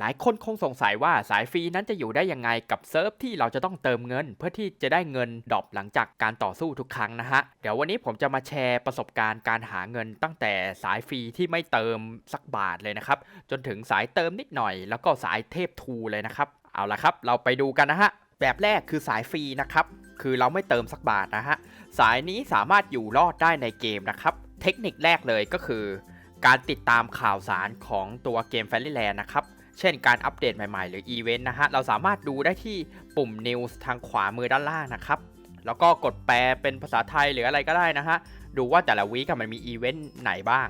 หลายคนคงสงสัยว่าสายฟรีนั้นจะอยู่ได้ยังไงกับเซิร์ฟที่เราจะต้องเติมเงิน เพื่อที่จะได้เงินดรอปหลังจากการต่อสู้ทุกครั้งนะฮะ เดี๋ยววันนี้ผมจะมาแชร์ประสบการณ์การหาเงินตั้งแต่สายฟรีที่ไม่เติมสักบาทเลยนะครับ จนถึงสายเติมนิดหน่อย แล้วก็สายเทพทูเลยนะครับ เอาละครับ เราไปดูกันนะฮะ แบบแรกคือสายฟรีนะครับ คือเราไม่เติมสักบาทนะฮะ สายนี้สามารถอยู่รอดได้ในเกมนะครับ เทคนิคแรกเลยก็คือ การติดตามข่าวสารของตัวเกม f a i r y Land นะครับ เช่นการอัปเดตใหม่ๆ หรืออีเวนต์นะฮะ เราสามารถดูได้ที่ปุ่ม News ทางขวามือด้านล่างนะครับ แล้วก็กดแปลเป็นภาษาไทยหรืออะไรก็ได้นะฮะ ดูว่าแต่ละวีคมันมีอีเวนต์ไหนบ้าง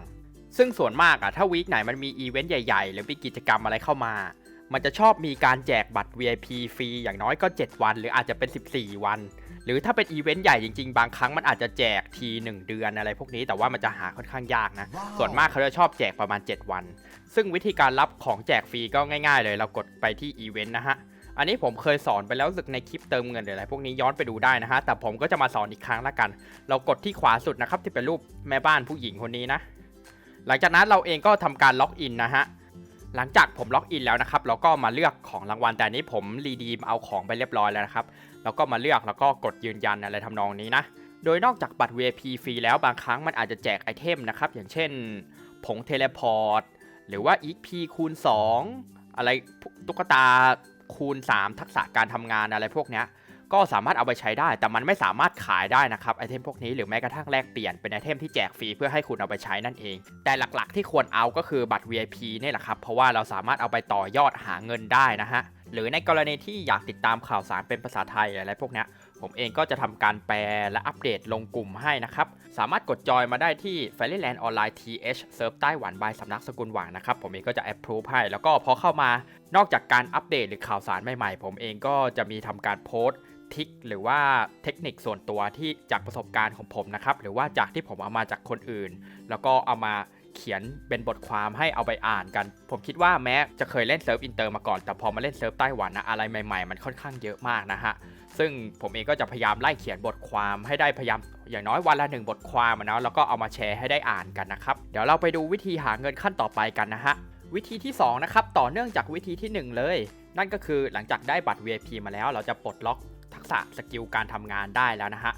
ซึ่งส่วนมากอะถ้าวีคไหนมันมีอีเวนต์ใหญ่ ๆ หรือมีกิจกรรมอะไรเข้ามา มันจะชอบมีการแจกบัตร VIP ฟรีอย่างน้อยก็ 7 วัน หรืออาจจะเป็น 14 วัน หรือถ้าเป็นอีเวนต์ใหญ่จริงๆ บางครั้งมันอาจจะแจกที 1 เดือนอะไรพวกนี้แต่ว่ามันจะหาค่อนข้างยากนะ ส่วนมากเขาจะชอบแจกประมาณ 7 วัน ซึ่งวิธีการรับของแจกฟรีก็ง่ายๆ เลย เรากดไปที่อีเวนต์นะฮะอันนี้ผมเคยสอนไปแล้วรู้สึกในคลิปเติมเงินหรืออะไรพวกนี้ย้อนไปดูได้นะฮะ แต่ผมก็จะมาสอนอีกครั้งละกัน เรากดที่ขวาสุดนะครับที่เป็นรูปแม่บ้านผู้หญิงคนนี้นะ หลังจากนั้นเราเองก็ทำการล็อกอินนะฮะ หลังจากผมล็อกอินแล้วนะครับเราก็มาเลือกของรางวัลแต่นี้ผมรีดีมเอาของไปเรียบร้อยแล้วนะครับแล้วก็มาเลือกแล้วก็กดยืนยันอะไรทำนองนี้นะโดยนอกจากบัตร VIP ฟรีแล้วบางครั้งมันอาจจะแจกไอเทมนะครับอย่างเช่น ผงเทเลพอร์ตหรือว่า EP คูณ 2 อะไรตุ๊กตาคูณ 3 ทักษะการทำงานอะไรพวกเนี้ย ก็สามารถเอาไปใช้ได้ แต่มันไม่สามารถขายได้นะครับไอเทมพวกนี้หรือแม้กระทั่งแลกเปลี่ยนเป็นไอเทมที่แจกฟรีเพื่อให้คุณเอาไปใช้นั่นเอง แต่หลักๆ ที่ควรเอาก็คือบัตร VIP นี่แหละครับเพราะว่าเราสามารถเอาไปต่อยอดหาเงินได้นะฮะหรือในกรณีที่อยากติดตามข่าวสารเป็นภาษาไทยอะไรพวกนี้ผมเองก็จะทำการแปลและอัปเดตลงกลุ่มให้นะครับ สามารถกดจอยมาได้ที่ f a i r y Land Online TH เซิร์ฟไต้หวันบายสำนักสกุลหวังนะครับ ผมเองก็จะ approve ให้ แล้วก็พอเข้ามานอกจากการอัปเดตหรือข่าวสารใหม่ๆ ผมเองก็จะมีทำการโพสต์ ทิกหรือว่าเทคนิคส่วนตัวที่จากประสบการณ์ของผมนะครับ หรือว่าจากที่ผมเอามาจากคนอื่น แล้วก็เอามาเขียนเป็นบทความให้เอาไปอ่านกัน ผมคิดว่าแม้จะเคยเล่นเซิร์ฟอินเตอร์มาก่อน แต่พอมาเล่นเซิร์ฟไต้หวันนะอะไรใหม่ๆ มันค่อนข้างเยอะมากนะฮะ ซึ่งผมเองก็จะพยายามไล่เขียนบทความให้ได้พยายามอย่างน้อยวันละหนึ่งบทความนะแล้วก็เอามาแชร์ให้ได้อ่านกันนะครับ เดี๋ยวเราไปดูวิธีหาเงินขั้นต่อไปกันนะฮะ วิธีที่2นะครับต่อเนื่องจากวิธีที่ 1 เลย นั่นก็คือหลังจากได้บัตร VIP มาแล้ว เราจะปลดล็อก ษะสกิลการทำงานได้แล้วนะฮะ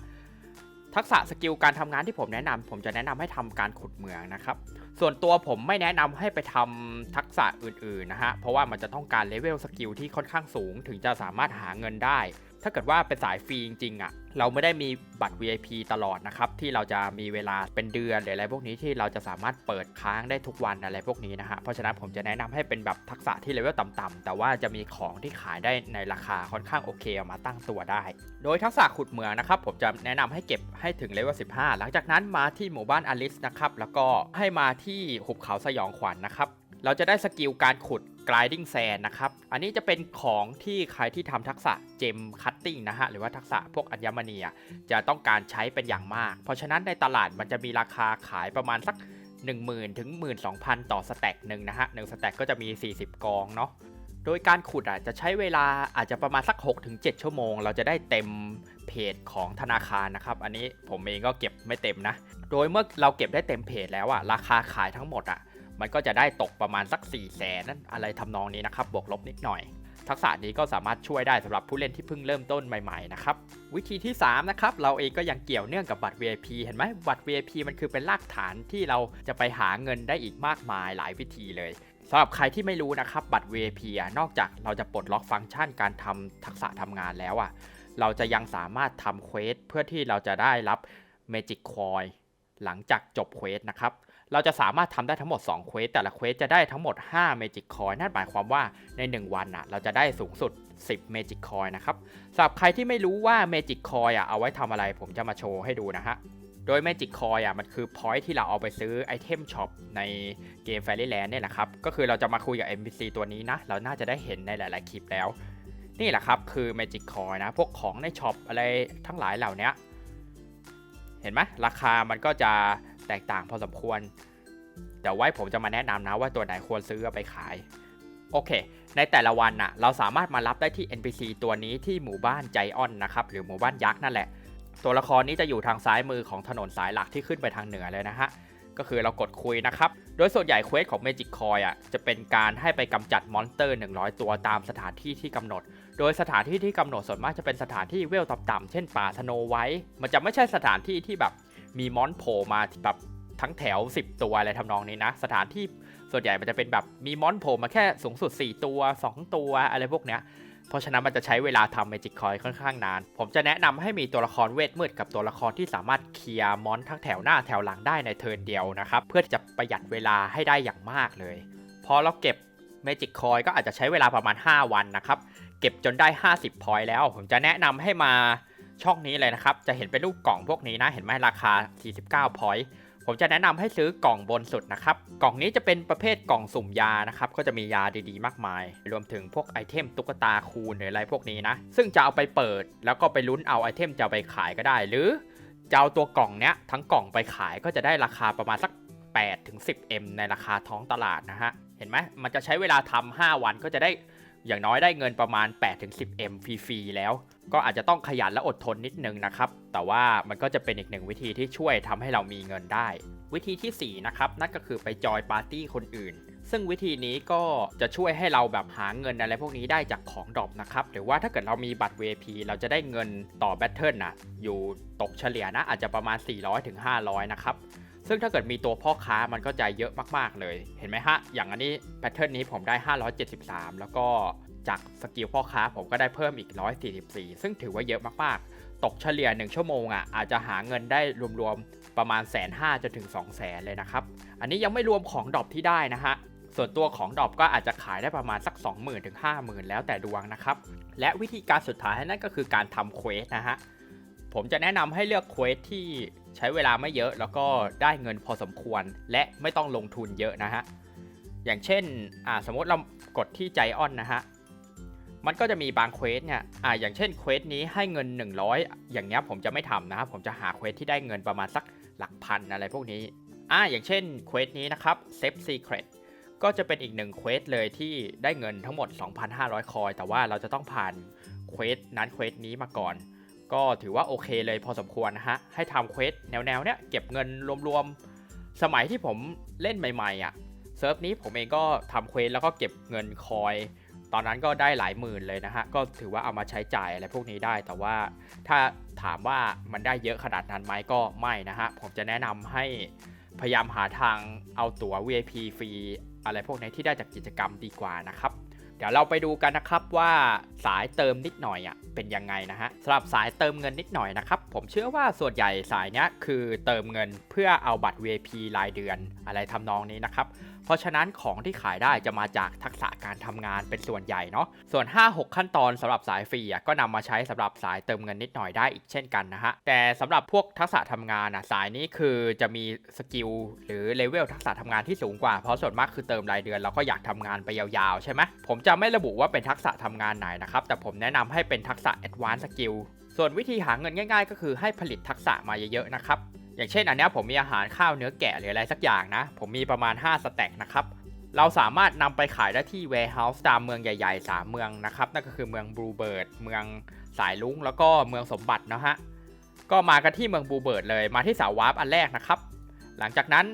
ทักษะสกิลการทำงานที่ผมแนะนำผมจะแนะนำให้ทำการขุดเหมืองนะครับ ส่วนตัวผมไม่แนะนำให้ไปทำทักษะอื่นๆนะฮะเพราะว่ามันจะต้องการเลเวลสกิลที่ค่อนข้างสูง ถึงจะสามารถหาเงินได้ ถ้าเกิดว่าเป็นสายฟรีจริงๆอะ่ะ เราไม่ได้มีบัตร VIP ตลอดนะครับ ที่เราจะมีเวลาเป็นเดือนหรืออะไรพวกนี้ที่เราจะสามารถเปิดค้างได้ทุกวันอะไรพวกนี้นะฮะเพราะฉะนั้นผมจะแนะนำให้เป็นแบบทักษะที่เลเวลต่ำๆแต่ว่าจะมีของที่ขายได้ในราคาค่อนข้างโอเคเอามาตั้งตัวได้ โดยทักษะขุดเหมืองนะครับผมจะแนะนำให้เก็บให้ถึงเลเวล15 หลังจากนั้นมาที่หมู่บ้านอลิสนะครับแล้วก็ให้มาที่หุบเขาสยองขวัญนะครับเราจะได้สกิลการขุด grinding sand นะครับ อันนี้จะเป็นของที่ใครที่ทำทักษะเจมคัตติ้งนะฮะ หรือว่าทักษะพวกอัญมณีจะต้องการใช้เป็นอย่างมาก เพราะฉะนั้นในตลาดมันจะมีราคาขายประมาณสัก 10,000 ถึง 12,000 ต่อสแต็กหนึ่งนะฮะหนึ่งสแต็กก็จะมี 40 กองเนาะ โดยการขุดอะจะใช้เวลาอาจจะประมาณสัก 6-7 ชั่วโมง เราจะได้เต็มเพจของธนาคารนะครับ อันนี้ผมเองก็เก็บไม่เต็มนะ โดยเมื่อเราเก็บได้เต็มเพจแล้วอะราคาขายทั้งหมดอะ มันก็จะได้ตกประมาณสัก 4 0 0แสนนั่นอะไรทำนองนี้นะครับ บวกลบนิดหน่อย ทักษะนี้ก็สามารถช่วยได้สำหรับผู้เล่นที่เพิ่งเริ่มต้นใหม่ๆนะครับ วิธีที่ 3 นะครับ เราเองก็ยังเกี่ยวเนื่องกับบัตร VIP เห็นไหมบัตร VIP มันคือเป็นรากฐานที่เราจะไปหาเงินได้อีกมากมายหลายวิธีเลยสำหรับใครที่ไม่รู้นะครับบัตร VIP อะนอกจากเราจะปลดล็อกฟังก์ชันการทำทักษะทำงานแล้วอะเราจะยังสามารถทำเควสเพื่อที่เราจะได้รับ Magic Coin หลังจากจบเควสนะครับ เราจะสามารถทำได้ทั้งหมด2เควสแต่ละเควสจะได้ทั้งหมด5 Magic Coin นั่นหมายความว่าใน 1 วันอะเราจะได้สูงสุด 10 Magic Coin นะครับสำหรับใครที่ไม่รู้ว่า Magic Coin อะเอาไว้ทำอะไรผมจะมาโชว์ให้ดูนะฮะโดย Magic Coin อะมันคือ point ที่เราเอาไปซื้อไอเทมช็อปในเกม Fairy Land เนี่ยแหละครับ ก็คือเราจะมาคุยกับ NPC ตัวนี้นะ เราน่าจะได้เห็นในหลาย ๆ คลิปแล้ว นี่แหละครับคือ Magic Coin นะ พวกของในช็อปอะไรทั้งหลายเหล่านี้ เห็นไหมราคามันก็จะ แตกต่างพอสมควร เดี๋ยวไว้ผมจะมาแนะนำนะว่าตัวไหนควรซื้อไปขาย โอเค ในแต่ละวันน่ะ เราสามารถมารับได้ที่ NPC ตัวนี้ที่หมู่บ้านใจออนนะครับ หรือหมู่บ้านยักษ์นั่นแหละ ตัวละครนี้จะอยู่ทางซ้ายมือของถนนสายหลักที่ขึ้นไปทางเหนือเลยนะฮะ ก็คือเรากดคุยนะครับ โดยส่วนใหญ่เควสของ Magic Coin อะ จะเป็นการให้ไปกำจัดมอนสเตอร์ 100 ตัวตามสถานที่ที่กำหนดโดยสถานที่ที่กำหนดส่วนมากจะเป็นสถานที่เวลต่ำๆเช่นป่าสโนไวท์มันจะไม่ใช่สถานที่ที่แบบ มีมอนโผล่มาแบบทั้งแถว 10 ตัวอะไรทำนองนี้นะ สถานที่ส่วนใหญ่มันจะเป็นแบบมีมอนโผล่มาแค่สูงสุด 4 ตัว 2 ตัวอะไรพวกเนี้ยเพราะฉะนั้นมันจะใช้เวลาทำ Magic Coin ค่อนข้างนาน ผมจะแนะนำให้มีตัวละครเวทมืดกับตัวละครที่สามารถเคลียร์มอนทั้งแถวหน้าแถวหลังได้ในเทิร์นเดียวนะครับ เพื่อจะประหยัดเวลาให้ได้อย่างมากเลย พอเราเก็บ Magic Coin ก็อาจจะใช้เวลาประมาณ 5 วันนะครับ เก็บจนได้ 50พอยต์แล้ว ผมจะแนะนำให้มา ช่องนี้เลยนะครับ จะเห็นเป็นรูปกล่องพวกนี้นะ เห็นไหมราคา 49พอยต์ผมจะแนะนำให้ซื้อกล่องบนสุดนะครับ กล่องนี้จะเป็นประเภทกล่องสุ่มยานะครับ ก็จะมียาดีๆ มากมาย รวมถึงพวกไอเทมตุ๊กตาคูณหรืออะไรพวกนี้นะ ซึ่งจะเอาไปเปิด แล้วก็ไปลุ้นเอาไอเทมจะไปขายก็ได้ หรือจะเอาตัวกล่องเนี้ยทั้งกล่องไปขายก็จะได้ราคาประมาณสัก8ถึง10 M ในราคาท้องตลาดนะฮะ เห็นไหมมันจะใช้เวลาทำ5วันก็จะได้อย่างน้อยได้เงินประมาณ8ถึง10 M ฟรีๆแล้ว ก็อาจจะต้องขยันและอดทนนิดนึงนะครับ แต่ว่ามันก็จะเป็นอีกหนึ่งวิธีที่ช่วยทำให้เรามีเงินได้ วิธีที่ 4 นะครับ นั่นก็คือไปจอยปาร์ตี้คนอื่น ซึ่งวิธีนี้ก็จะช่วยให้เราแบบหาเงินอะไรพวกนี้ได้จากของดรอปนะครับ หรือว่าถ้าเกิดเรามีบัตร VIP เราจะได้เงินต่อแบทเทิลนะอยู่ตกเฉลี่ยนะอาจจะประมาณ 400-500ถึง500 นะครับซึ่งถ้าเกิดมีตัวพ่อค้ามันก็จะเยอะมาก ๆ เลย เห็นไหมฮะ อย่างอันนี้แพทเทิร์นนี้ผมได้ 573 แล้วก็ จากสกิลพ่อค้าผมก็ได้เพิ่มอีก 144 ซึ่งถือว่าเยอะมากๆ ตกเฉลี่ย 1 ชั่วโมงอะอาจจะหาเงินได้รวมๆ ประมาณแสนห้าจนถึง 2 0 0แสนเลยนะครับ อันนี้ยังไม่รวมของดรอปที่ได้นะฮะ ส่วนตัวของดรอปก็อาจจะขายได้ประมาณสัก 20,000ถึง50,000 แล้วแต่ดวงนะครับ และวิธีการสุดท้ายนั่นก็คือการทำเควสนะฮะ ผมจะแนะนำให้เลือกเควสที่ใช้เวลาไม่เยอะแล้วก็ได้เงินพอสมควร และไม่ต้องลงทุนเยอะนะฮะ อย่างเช่นสมมติเรากดที่ใจออนนะฮะ มันก็จะมีบางเควสเนี่ยอ่าอย่างเช่นเควสนี้ให้เงิน 100 อย่างเงี้ยผมจะไม่ทำนะครับ ผมจะหาเควสที่ได้เงินประมาณสักหลักพันอะไรพวกนี้อ่าอย่างเช่นเควสนี้นะครับ Save Secret ก็จะเป็นอีกหนึ่งเควสเลยที่ได้เงินทั้งหมด 2,500 คอย แต่ว่าเราจะต้องผ่านเควสนั้นเควสนี้มาก่อน ก็ถือว่าโอเคเลยพอสมควรนะฮะ ให้ทำเควสแนวๆเนี้ยเก็บเงินรวมๆ สมัยที่ผมเล่นใหม่ๆอะเซิร์ฟนี้ผมเองก็ทำเควสแล้วก็เก็บเงินคอย ตอนนั้นก็ได้หลายหมื่นเลยนะฮะ ก็ถือว่าเอามาใช้จ่ายอะไรพวกนี้ได้ แต่ว่าถ้าถามว่ามันได้เยอะขนาดนั้นไหมก็ไม่นะฮะ ผมจะแนะนำให้พยายามหาทางเอาตั๋ว VIP ฟรีอะไรพวกนี้ที่ได้จากกิจกรรมดีกว่านะครับ เดี๋ยวเราไปดูกันนะครับว่าสายเติมนิดหน่อยอะเป็นยังไงนะฮะสำหรับสายเติมเงินนิดหน่อยนะครับ ผมเชื่อว่าส่วนใหญ่สายเนี้ยคือเติมเงินเพื่อเอาบัตร VIP รายเดือนอะไรทำนองนี้นะครับ เพราะฉะนั้นของที่ขายได้จะมาจากทักษะการทำงานเป็นส่วนใหญ่เนาะส่วน 5-6 ขั้นตอนสำหรับสายฟรีอะก็นำมาใช้สำหรับสายเติมเงินนิดหน่อยได้อีกเช่นกันนะฮะแต่สำหรับพวกทักษะทำงานอะสายนี้คือจะมีสกิลหรือเลเวลทักษะทำงานที่สูงกว่าเพราะส่วนมากคือเติมรายเดือนเราก็อยากทำงานไปยาวๆใช่ไหมผมจะไม่ระบุว่าเป็นทักษะทำงานไหนนะครับแต่ผมแนะนำให้เป็นทักษะ advanced skill ส่วนวิธีหาเงินง่าย ๆ ก็คือให้ผลิตทักษะมาเยอะๆนะครับ อย่างเช่นอันนี้ผมมีอาหารข้าวเนื้อแกะหรืออะไรสักอย่างนะ ผมมีประมาณ 5 สแต็กนะครับ เราสามารถนำไปขายได้ที่ warehouse ตามเมืองใหญ่ๆ 3 เมืองนะครับ นั่นก็คือเมืองบลูเบิร์ดเมืองสายลุงแล้วก็เมืองสมบัตินะฮะ ก็มากันที่เมืองบลูเบิร์ดเลยมาที่เสาวาร์ปอันแรกนะครับ หลังจากนั้น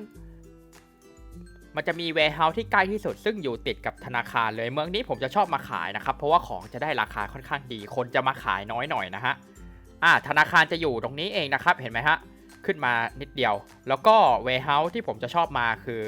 มันจะมี warehouse ที่ใกล้ที่สุด ซึ่งอยู่ติดกับธนาคารเลยเมืองนี้ผมจะชอบมาขายนะครับ เพราะว่าของจะได้ราคาค่อนข้างดี คนจะมาขายน้อยหน่อยนะฮะอ่าธนาคารจะอยู่ตรงนี้เองนะครับเห็นไหมฮะ ขึ้นมานิดเดียว แล้วก็ warehouse ที่ผมจะชอบมาคือ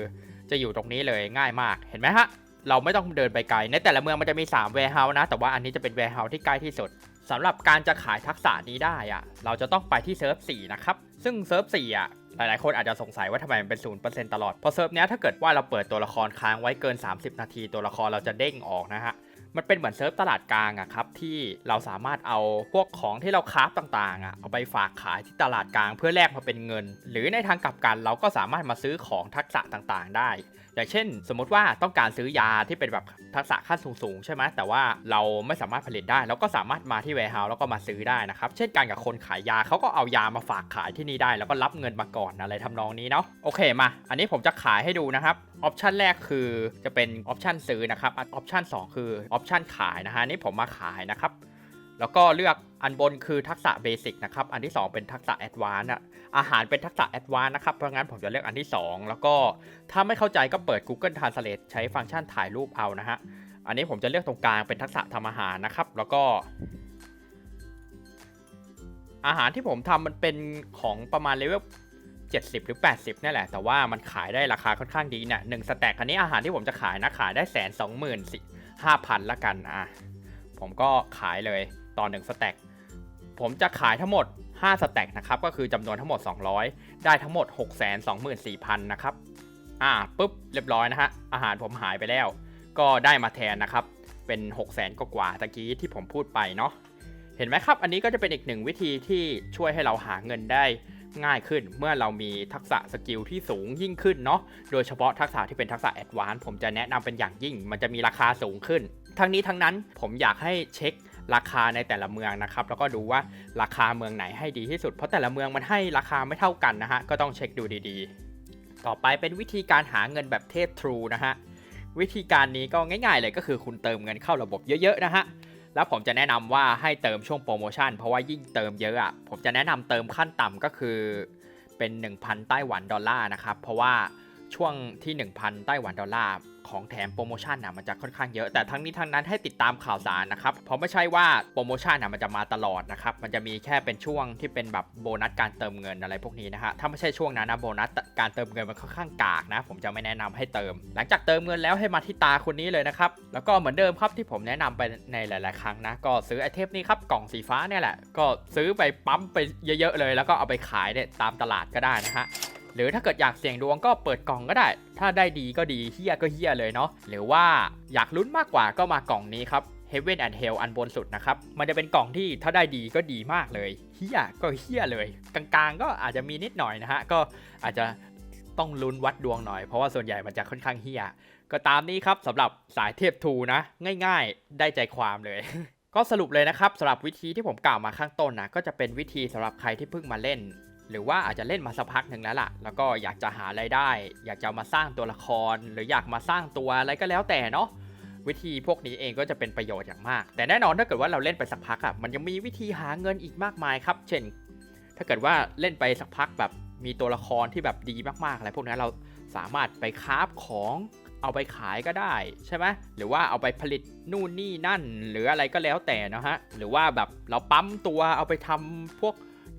จะอยู่ตรงนี้เลยง่ายมากเห็นไหมฮะ เราไม่ต้องเดินไปไกล ในแต่ละเมืองมันจะมี 3 warehouse นะ แต่ว่าอันนี้จะเป็น warehouse ที่ใกล้ที่สุดสำหรับการจะขายทักษะนี้ได้อะเราจะต้องไปที่เซิร์ฟ4นะครับ ซึ่งเซิร์ฟ4อะหลายๆ คนอาจจะสงสัยว่าทำไมมันเป็น0%ตลอด เพราะเซิร์ฟเนี้ยถ้าเกิดว่าเราเปิดตัวละครค้างไว้เกิน 30 นาทีตัวละครเราจะเด้งออกนะฮะ มันเป็นเหมือนเซิร์ฟตลาดกลางอะครับที่เราสามารถเอาพวกของที่เราคราฟต่างๆอะเอาไปฝากขายที่ตลาดกลางเพื่อแลกมาเป็นเงิน หรือในทางกลับกันเราก็สามารถมาซื้อของทักษะต่างๆ ได้ อย่างเช่น สมมติว่าต้องการซื้อยาที่เป็นแบบทักษะขั้นสูงๆใช่ไหมแต่ว่าเราไม่สามารถผลิตได้เราก็สามารถมาที่ warehouse แล้วก็มาซื้อได้นะครับ เช่นกันกับคนขายยาเขาก็เอายามาฝากขายที่นี่ได้ แล้วก็รับเงินมาก่อนอะไรทำนองนี้เนาะโอเคมา อันนี้ผมจะขายให้ดูนะครับออปชันแรกคือจะเป็นออปชันซื้อนะครับออปชัน2คือออปชันขายนะฮะนี่ผมมาขายนะครับ แล้วก็เลือกอันบนคือทักษะเบสิกนะครับ อันที่ 2 เป็นทักษะแอดวานซ์อะอาหารเป็นทักษะแอดวานซ์นะครับ เพราะงั้นผมจะเลือกอันที่ 2 แล้วก็ถ้าไม่เข้าใจก็เปิด Google Translate ใช้ฟังก์ชันถ่ายรูปเอานะฮะ อันนี้ผมจะเลือกตรงกลางเป็นทักษะทำอาหารนะครับ แล้วก็ อาหารที่ผมทำมันเป็นของประมาณเลเวล70 หรือ 80นี่แหละ แต่ว่ามันขายได้ราคาค่อนข้างดีเนี่ยหนึ่งสแต็กอันนี้อาหารที่ผมจะขายนะขายได้แสนสองหมื่นสี่ห้าพันละกันอะผมก็ขายเลย ต่อหนึ่งสแต็กผมจะขายทั้งหมด 5 สแต็กนะครับ ก็คือจำนวนทั้งหมด 200 ได้ทั้งหมด 6 2 4 0 0 0 นะครับ อ่าปุ๊บ เรียบร้อยนะฮะ อาหารผมหายไปแล้ว ก็ได้มาแทนนะครับ เป็น 6 0 0 0 0กว่าตะกี้ที่ผมพูดไปเนาะ เห็นไหมครับ อันนี้ก็จะเป็นอีกหนึ่งวิธีที่ช่วยให้เราหาเงินได้ง่ายขึ้น เมื่อเรามีทักษะสกิลที่สูงยิ่งขึ้นเนาะ โดยเฉพาะทักษะที่เป็นทักษะแอดวานซ์ผมจะแนะนำเป็นอย่างยิ่ง มันจะมีราคาสูงขึ้น ทั้งนี้ทั้งนั้นผมอยากให้เช็ค ราคาในแต่ละเมืองนะครับ แล้วก็ดูว่าราคาเมืองไหนให้ดีที่สุด เพราะแต่ละเมืองมันให้ราคาไม่เท่ากันนะฮะ ก็ต้องเช็คดูดีๆ ต่อไปเป็นวิธีการหาเงินแบบเทพทรูนะฮะ วิธีการนี้ก็ง่ายๆเลยก็คือคุณเติมเงินเข้าระบบเยอะๆนะฮะแล้วผมจะแนะนำว่าให้เติมช่วงโปรโมชั่น เพราะว่ายิ่งเติมเยอะอะผมจะแนะนำเติมขั้นต่ำก็คือเป็น 1,000ไต้หวันดอลลาร์นะครับเพราะว่าช่วงที่ 1,000ไต้หวันดอลลาร์ ของแถมโปรโมชั่นนะมันจะค่อนข้างเยอะแต่ทั้งนี้ทั้งนั้นให้ติดตามข่าวสารนะครับเพราะไม่ใช่ว่าโปรโมชั่นนะมันจะมาตลอดนะครับมันจะมีแค่เป็นช่วงที่เป็นแบบโบนัสการเติมเงินอะไรพวกนี้นะฮะถ้าไม่ใช่ช่วงนั้นนะโบนัสการเติมเงินมันค่อนข้างกากนะ ผมจะไม่แนะนำให้เติม หลังจากเติมเงินแล้วให้มาที่ตาคนนี้เลยนะครับแล้วก็เหมือนเดิมครับที่ผมแนะนำไปในหลาย ๆ ครั้งนะก็ซื้อไอเทมนี้ครับกล่องสีฟ้าเนี่ยแหละก็ซื้อไปปั๊มไปเยอะ ๆ เลย แล้วก็เอาไปขายเนี่ยตามตลาดก็ได้นะฮะ หรือถ้าเกิดอยากเสี่ยงดวงก็เปิดกล่องก็ได้ ถ้าได้ดีก็ดีเฮียก็เฮียเลยเนาะหรือว่าอยากลุ้นมากกว่าก็มากล่องนี้ครับ Heaven and Hell อันบนสุดนะครับ มันจะเป็นกล่องที่ถ้าได้ดีก็ดีมากเลยเฮียก็เฮียเลย กลางๆ ก็อาจจะมีนิดหน่อยนะฮะ ก็อาจจะต้องลุ้นวัดดวงหน่อย เพราะว่าส่วนใหญ่มันจะค่อนข้างเฮียก็ตามนี้ครับสำหรับสายเทพทูนะ ง่ายๆ ได้ใจความเลย ก็สรุปเลยนะครับสำหรับวิธีที่ผมกล่าวมาข้างต้นนะ ก็จะเป็นวิธีสำหรับใครที่เพิ่งมาเล่น หรือว่าอาจจะเล่นมาสักพักหนึ่งแล้วล่ะ แล้วก็อยากจะหารายได้ อยากจะมาสร้างตัวละคร หรืออยากมาสร้างตัวอะไรก็แล้วแต่เนาะวิธีพวกนี้เองก็จะเป็นประโยชน์อย่างมาก แต่แน่นอนถ้าเกิดว่าเราเล่นไปสักพักอะมันยังมีวิธีหาเงินอีกมากมายครับ เช่น ถ้าเกิดว่าเล่นไปสักพักแบบมีตัวละครที่แบบดีมากๆอะไรพวกนั้นเราสามารถไปคราฟของเอาไปขายก็ได้ใช่ไหมหรือว่าเอาไปผลิตนู่นนี่นั่น หรืออะไรก็แล้วแต่นะฮะหรือว่าแบบเราปั๊มตัวเอาไปทำพวก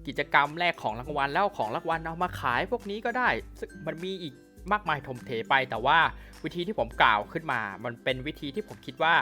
กิจกรรมแลกของรางวัลแล้วของรางวัลเอามาขายพวกนี้ก็ได้ซึ่งมันมีอีกมากมายถมเถไป แต่ว่าวิธีที่ผมกล่าวขึ้นมา มันเป็นวิธีที่ผมคิดว่า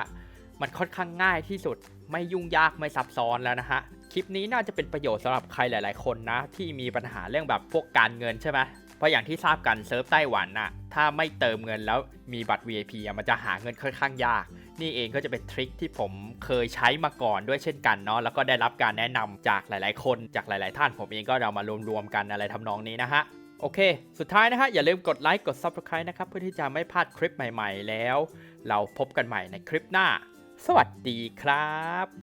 มันค่อนข้างง่ายที่สุดไม่ยุ่งยากไม่ซับซ้อนแล้วนะฮะคลิปนี้น่าจะเป็นประโยชน์สำหรับใครหลาย ๆ คนนะ ที่มีปัญหาเรื่องแบบพวกการเงินใช่ไหมเพราะอย่างที่ทราบกันเซิร์ฟไต้หวันน่ะถ้าไม่เติมเงินแล้วมีบัตร VIP อะมันจะหาเงินค่อนข้างยาก นี่เองก็จะเป็นทริคที่ผมเคยใช้มาก่อนด้วยเช่นกันเนาะแล้วก็ได้รับการแนะนำจากหลาย ๆ คนจากหลาย ๆ ท่านผมเองก็เรามารวม ๆ กันอะไรทำนองนี้นะฮะโอเค สุดท้ายนะฮะ อย่าลืมกดไลค์กด Subscribe นะครับ เพื่อที่จะไม่พลาดคลิปใหม่ ๆ แล้ว เราพบกันใหม่ในคลิปหน้า สวัสดีครับ